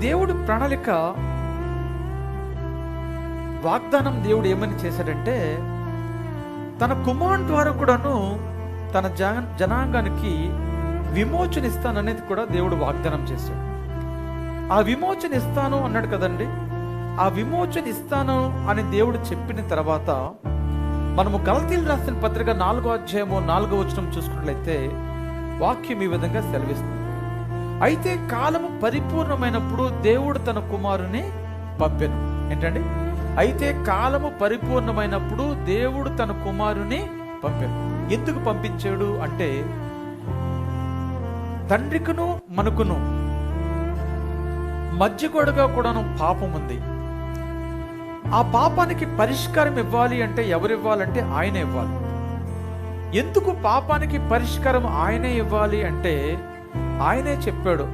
దేవుడు ప్రణాళిక వాగ్దానం దేవుడు ఏమని చేశాడంటే తన కుమారుని ద్వారా కూడాను తన జన జనాంగానికి విమోచన ఇస్తాననేది కూడా దేవుడు వాగ్దానం చేశాడు. ఆ విమోచన ఇస్తాను అన్నాడు కదండి. ఆ విమోచన ఇస్తాను అని దేవుడు చెప్పిన తర్వాత మనము గలతీలు రాసిన పత్రిక నాలుగో అధ్యాయము నాలుగో వచనం చూసుకున్నట్లయితే వాక్యం ఈ విధంగా సెలవిస్తుంది. అయితే కాలము పరిపూర్ణమైనప్పుడు దేవుడు తన కుమారుని పంపెను. ఏంటండి? అయితే కాలము పరిపూర్ణమైనప్పుడు దేవుడు తన కుమారుని పంపాడు ఎందుకు పంపించాడు అంటే తండ్రికును మనకును మధ్య గొడగా కూడాను పాపం ఉంది. ఆ పాపానికి పరిష్కారం ఇవ్వాలి అంటే ఎవరు ఇవ్వాలంటే ఆయన ఇవ్వాలి. ఎందుకు పాపానికి పరిష్కారం ఆయనే ఇవ్వాలి అంటే ఆయనే చెప్పాడు